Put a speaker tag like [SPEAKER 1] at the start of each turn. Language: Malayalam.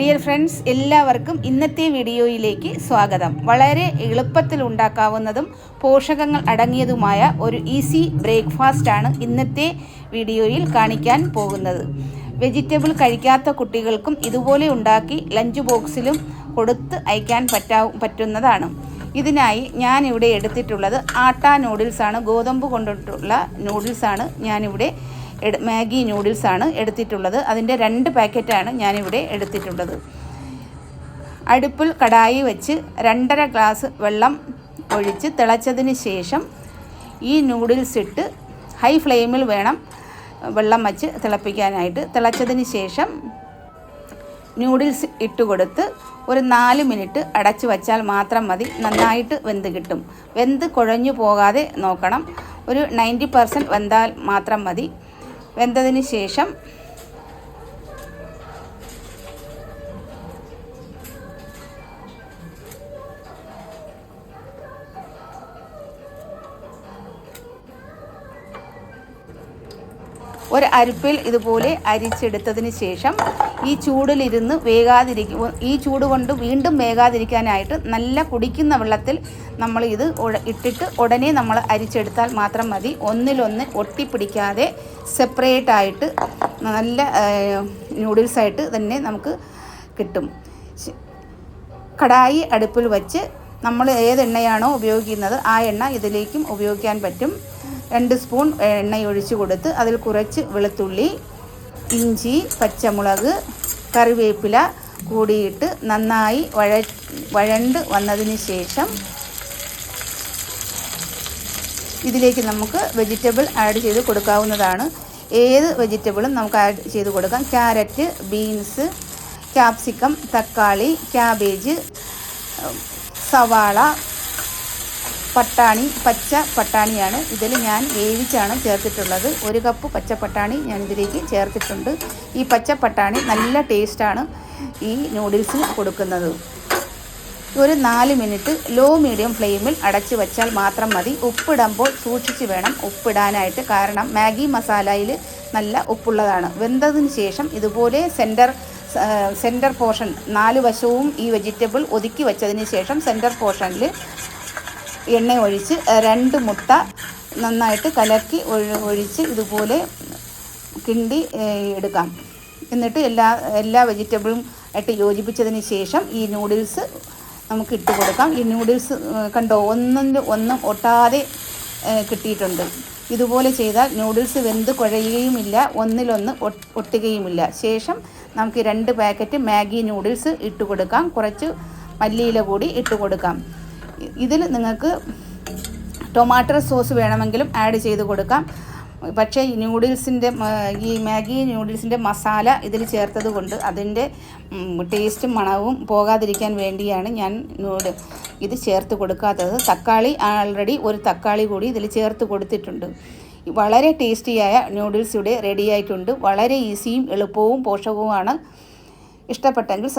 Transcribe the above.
[SPEAKER 1] ഡിയർ ഫ്രണ്ട്സ് എല്ലാവർക്കും ഇന്നത്തെ വീഡിയോയിലേക്ക് സ്വാഗതം. വളരെ എളുപ്പത്തിൽ ഉണ്ടാക്കാവുന്നതും പോഷകങ്ങൾ അടങ്ങിയതുമായ ഒരു ഈസി ബ്രേക്ക്ഫാസ്റ്റ് ആണ് ഇന്നത്തെ വീഡിയോയിൽ കാണിക്കാൻ പോകുന്നത്. വെജിറ്റബിൾ കഴിക്കാത്ത കുട്ടികൾക്കും ഇതുപോലെ ഉണ്ടാക്കി ലഞ്ച് ബോക്സിലും കൊടുത്ത് അയക്കാൻ പറ്റാ പറ്റുന്നതാണ്. ഇതിനായി ഞാൻ ഇവിടെ എടുത്തിട്ടുള്ളത് ആട്ട നൂഡിൽസാണ് ഗോതമ്പ് കൊണ്ടിട്ടുള്ള നൂഡിൽസാണ് ഞാനിവിടെ മാഗി നൂഡിൽസാണ് എടുത്തിട്ടുള്ളത്. അതിന്റെ രണ്ട് പാക്കറ്റാണ് ഞാനിവിടെ എടുത്തിട്ടുള്ളത്. അടുപ്പിൽ കടായി വെച്ച് രണ്ടര ഗ്ലാസ് വെള്ളം ഒഴിച്ച് തിളച്ചതിന് ശേഷം ഈ നൂഡിൽസ് ഇട്ട് ഹൈ ഫ്ലെയിമിൽ വേണം വെള്ളം വച്ച് തിളപ്പിക്കാനായിട്ട്. തിളച്ചതിന് ശേഷം നൂഡിൽസ് ഇട്ട് കൊടുത്ത് ഒരു നാല് മിനിറ്റ് അടച്ചു വച്ചാൽ മാത്രം മതി. നന്നായിട്ട് വെന്ത് കിട്ടും. വെന്ത് കുഴഞ്ഞു പോകാതെ നോക്കണം. ഒരു നയന്റി പെർസെന്റ് വെന്താൽ മാത്രം മതി. വെന്തതിന് ശേഷം ഒരു അരിപ്പിൽ ഇതുപോലെ അരിച്ചെടുത്തതിന് ശേഷം ഈ ചൂടിലിരുന്ന് വേകാതിരിക്കും ഈ ചൂട് കൊണ്ട് വീണ്ടും വേകാതിരിക്കാനായിട്ട് നല്ല കുടിക്കുന്ന വെള്ളത്തിൽ നമ്മൾ ഇത് ഇട്ടിട്ട് ഉടനെ നമ്മൾ അരിച്ചെടുത്താൽ മാത്രം മതി. ഒന്നിലൊന്ന് ഒട്ടിപ്പിടിക്കാതെ സെപ്പറേറ്റ് ആയിട്ട് നല്ല നൂഡിൽസായിട്ട് തന്നെ നമുക്ക് കിട്ടും. കടായി അടുപ്പിൽ വച്ച് നമ്മൾ ഏത് എണ്ണയാണോ ഉപയോഗിക്കുന്നത് ആ എണ്ണ ഇതിലേക്കും ഉപയോഗിക്കാൻ പറ്റും. രണ്ട് സ്പൂൺ എണ്ണ ഒഴിച്ച് കൊടുത്ത് അതിൽ കുറച്ച് വെളുത്തുള്ളി ഇഞ്ചി പച്ചമുളക് കറിവേപ്പില കൂടിയിട്ട് നന്നായി വഴ വഴണ്ട് വന്നതിന് ശേഷം ഇതിലേക്ക് നമുക്ക് വെജിറ്റബിൾ ആഡ് ചെയ്ത് കൊടുക്കാവുന്നതാണ്. ഏത് വെജിറ്റബിളും നമുക്ക് ആഡ് ചെയ്ത് കൊടുക്കാം. ക്യാരറ്റ് ബീൻസ് ക്യാപ്സിക്കം തക്കാളി ക്യാബേജ് സവാള പട്ടാണി പച്ച പട്ടാണിയാണ്. ഇതിൽ ഞാൻ വേവിച്ചാണ് ചേർത്തിട്ടുള്ളത്. ഒരു കപ്പ് പച്ച പട്ടാണി ഞാൻ ഇതിലേക്ക് ചേർത്തിട്ടുണ്ട്. ഈ പച്ച പട്ടാണി നല്ല ടേസ്റ്റാണ് ഈ നൂഡിൽസിന് കൊടുക്കുന്നത്. ഒരു നാല് മിനിറ്റ് ലോ മീഡിയം ഫ്ലെയിമിൽ അടച്ചു വച്ചാൽ മാത്രം മതി. ഉപ്പിടുമ്പോൾ സൂക്ഷിച്ച് വേണം ഉപ്പിടാനായിട്ട്. കാരണം മാഗി മസാലയിൽ നല്ല ഉപ്പുള്ളതാണ്. വെന്തതിന് ശേഷം ഇതുപോലെ സെന്റർ സെന്റർ പോർഷൻ നാല് വശവും ഈ വെജിറ്റബിൾ ഒതുക്കി വെച്ചതിന് ശേഷം സെന്റർ പോർഷനിൽ എണ്ണ ഒഴിച്ച് രണ്ട് മുട്ട നന്നായിട്ട് കലക്കി ഒഴിച്ച് ഇതുപോലെ കിണ്ടി എടുക്കാം. എന്നിട്ട് എല്ലാ എല്ലാ വെജിറ്റബിളും ആയിട്ട് യോജിപ്പിച്ചതിന് ശേഷം ഈ നൂഡിൽസ് നമുക്ക് ഇട്ട് കൊടുക്കാം. ഈ നൂഡിൽസ് കണ്ടോ ഒന്നിന്റെ ഒന്നും ഒട്ടാതെ കിട്ടിയിട്ടുണ്ട്. ഇതുപോലെ ചെയ്താൽ നൂഡിൽസ് വെന്ത് കുഴയുകയുമില്ല ഒന്നിലൊന്ന് ഒട്ട് ഒട്ടുകയുമില്ല. ശേഷം നമുക്ക് രണ്ട് പാക്കറ്റ് മാഗി നൂഡിൽസ് ഇട്ട് കൊടുക്കാം. കുറച്ച് മല്ലിയില കൂടി ഇട്ട് കൊടുക്കാം. ഇതിൽ നിങ്ങൾക്ക് ടൊമാറ്റോ സോസ് വേണമെങ്കിലും ആഡ് ചെയ്ത് കൊടുക്കാം. പക്ഷേ ഈ ന്യൂഡിൽസിന്റെ ഈ മാഗി ന്യൂഡിൽസിന്റെ മസാല ഇതിൽ ചേർത്തത് കൊണ്ട് അതിന്റെ ടേസ്റ്റും മണവും പോകാതിരിക്കാൻ വേണ്ടിയാണ് ഞാൻ നൂഡ് ഇത് ചേർത്ത് കൊടുക്കാത്തത്. തക്കാളി ആൾറെഡി ഒരു തക്കാളി കൂടി ഇതിൽ ചേർത്ത് കൊടുത്തിട്ടുണ്ട്. വളരെ ടേസ്റ്റിയായ ന്യൂഡിൽസ് ഇവിടെ റെഡിയായിട്ടുണ്ട് വളരെ ഈസിയും എളുപ്പവും പോഷകവുമാണ് ഇഷ്ടപ്പെട്ടെങ്കിൽ